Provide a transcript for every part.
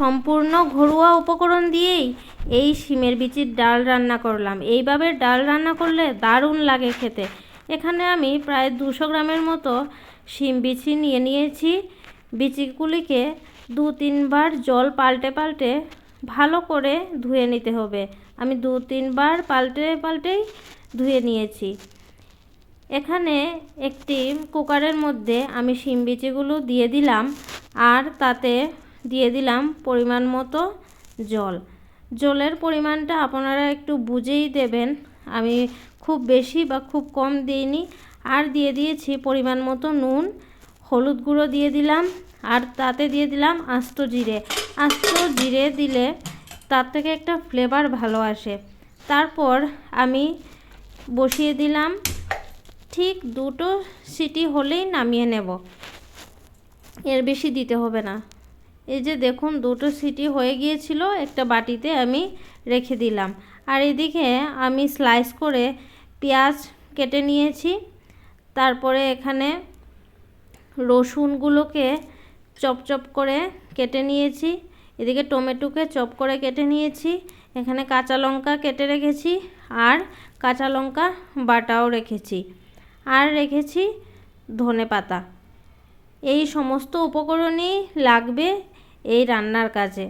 সম্পূর্ণ ঘরোয়া উপকরণ দিয়েই এই শিমের বিচির ডাল রান্না করলাম। এইভাবে ডাল রান্না করলে দারুণ লাগে খেতে। এখানে আমি প্রায় দুশো গ্রামের মতো শিম বিচি নিয়ে নিয়েছি। বিচিগুলিকে দু তিনবার জল পাল্টে পাল্টে ভালো করে ধুয়ে নিতে হবে। আমি দু তিনবার পাল্টে পাল্টেই ধুয়ে নিয়েছি। এখানে একটি কুকারের মধ্যে আমি শিম বিচিগুলো দিয়ে দিলাম। আর তাতে দিয়ে দিলাম পরিমাণ মতো জল। জলের পরিমাণটা আপনারা একটু বুঝেই দেবেন। আমি খুব বেশি বা খুব কম দিইনি। আর দিয়ে দিয়েছি পরিমাণ মতো নুন, হলুদ গুঁড়ো দিয়ে দিলাম। আর তাতে দিয়ে দিলাম আস্ত জিরে। আস্ত জিরে দিলে তার থেকে একটা ফ্লেভার ভালো আসে। তারপর আমি বসিয়ে দিলাম। ঠিক দুটো সিটি হলেই নামিয়ে নেব। এর বেশি দিতে হবে না। এই যে দেখুন, দুটো সিটি হয়ে গিয়েছিল, একটা বাটিতে আমি রেখে দিলাম। আর এদিকে আমি স্লাইস করে পেঁয়াজ কেটে নিয়েছি। তারপরে এখানে রসুনগুলোকে চপ চপ করে কেটে নিয়েছি। এদিকে টমেটোকে চপ করে কেটে নিয়েছি। এখানে কাঁচা লঙ্কা কেটে রেখেছি আর কাঁচা লঙ্কা বাটাও রেখেছি। আর রেখেছি ধনে পাতা এই সমস্ত উপকরণই লাগবে এই রান্নার কাজে।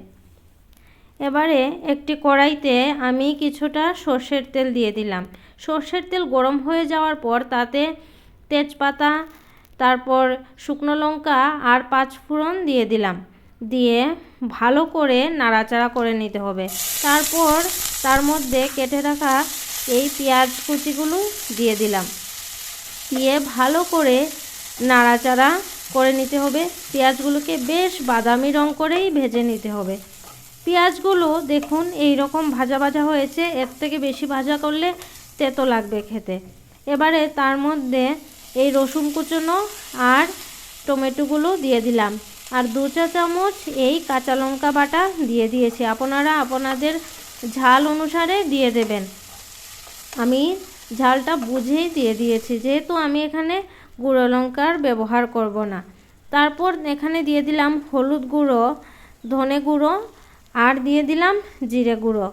এবারে একটি কড়াইতে আমি কিছুটা সর্ষের তেল দিয়ে দিলাম। সর্ষের তেল গরম হয়ে যাওয়ার পর তাতে তেজপাতা, তারপর শুকনো লঙ্কা আর পাঁচ ফোড়ন দিয়ে দিলাম। দিয়ে ভালো করে নাড়াচাড়া করে নিতে হবে। তারপর তার মধ্যে কেটে রাখা এই পেঁয়াজ কুচিগুলো দিয়ে দিলাম। দিয়ে ভালো করে নাড়াচাড়া করে নিতে হবে। পেঁয়াজগুলোকে বেশ বাদামি রং করেই ভেজে নিতে হবে। পেঁয়াজগুলো দেখুন এই রকম ভাজা ভাজা হয়েছে। এর থেকে বেশি ভাজা করলে তেতো লাগবে খেতে। এবারে তার মধ্যে এই রসুন কুচনো আর টমেটোগুলো দিয়ে দিলাম। আর দু চা চামচ এই কাঁচা লঙ্কা বাটা দিয়ে দিয়েছি। আপনারা আপনাদের ঝাল অনুসারে দিয়ে দেবেন। আমি ঝালটা বুঝেই দিয়ে দিয়েছি। যেহেতু আমি এখানে গুঁড়ো লঙ্কার ব্যবহার করব না। তারপর এখানে দিয়ে দিলাম হলুদ গুঁড়ো, ধনে গুঁড়ো আর দিয়ে দিলাম জিরে গুঁড়ো।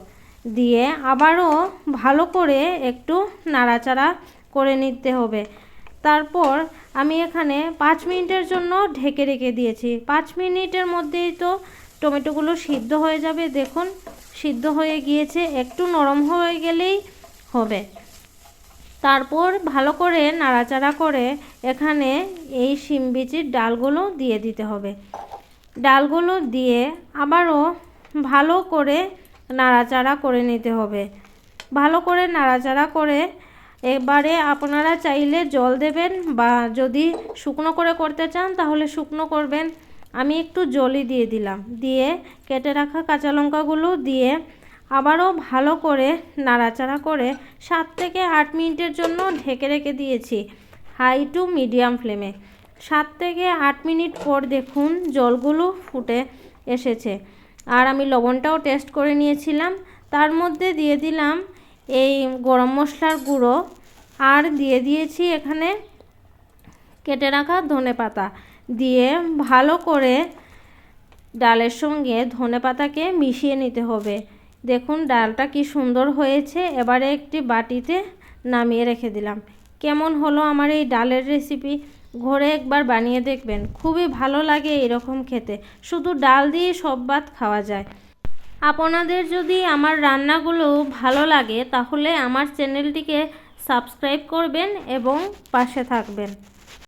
দিয়ে আবারও ভালো করে একটু নাড়াচাড়া করে নিতে হবে। তারপর আমি এখানে পাঁচ মিনিটের জন্য ঢেকে রেখে দিয়েছি। পাঁচ মিনিটের মধ্যেই তো টমেটোগুলো সিদ্ধ হয়ে যাবে। দেখুন, সিদ্ধ হয়ে গিয়েছে। একটু নরম হয়ে গেলেই হবে। তারপর ভালো করে নাড়াচাড়া করে এখানে এই শিম বিচির ডালগুলো দিয়ে দিতে হবে। ডালগুলো দিয়ে আবারও ভালো করে নাড়াচাড়া করে নিতে হবে। ভালো করে নাড়াচাড়া করে এবারে আপনারা চাইলে জল দেবেন বা যদি শুকনো করে করতে চান তাহলে শুকনো করবেন। আমি একটু জলই দিয়ে দিলাম। দিয়ে কেটে রাখা কাঁচা লঙ্কাগুলো দিয়ে আবারও ভালো করে নাড়াচাড়া করে সাত থেকে আট মিনিটের জন্য ঢেকে রেখে দিয়েছি, হাই টু মিডিয়াম ফ্লেমে। সাত থেকে আট মিনিট পর দেখুন জলগুলো ফুটে এসেছে। আর আমি লবণটাও টেস্ট করে নিয়েছিলাম। তার মধ্যে দিয়ে দিলাম এই গরম মশলার গুঁড়ো আর দিয়ে দিয়েছি এখানে কেটে রাখা ধনে পাতা। দিয়ে ভালো করে ডালের সঙ্গে ধনে পাতাকে মিশিয়ে নিতে হবে। দেখুন, ডালটা কি সুন্দর হয়েছে। এবারে একটি বাটিতে নামিয়ে রেখে দিলাম। কেমন হলো আমার এই ডালের রেসিপি ঘরে একবার বানিয়ে দেখবেন। খুবই ভালো লাগে এরকম খেতে। শুধু ডাল দিয়ে সব ভাত খাওয়া যায়। আপনাদের যদি আমার রান্নাগুলো ভালো লাগে, তাহলে আমার চ্যানেলটিকে সাবস্ক্রাইব করবেন এবং পাশে থাকবেন।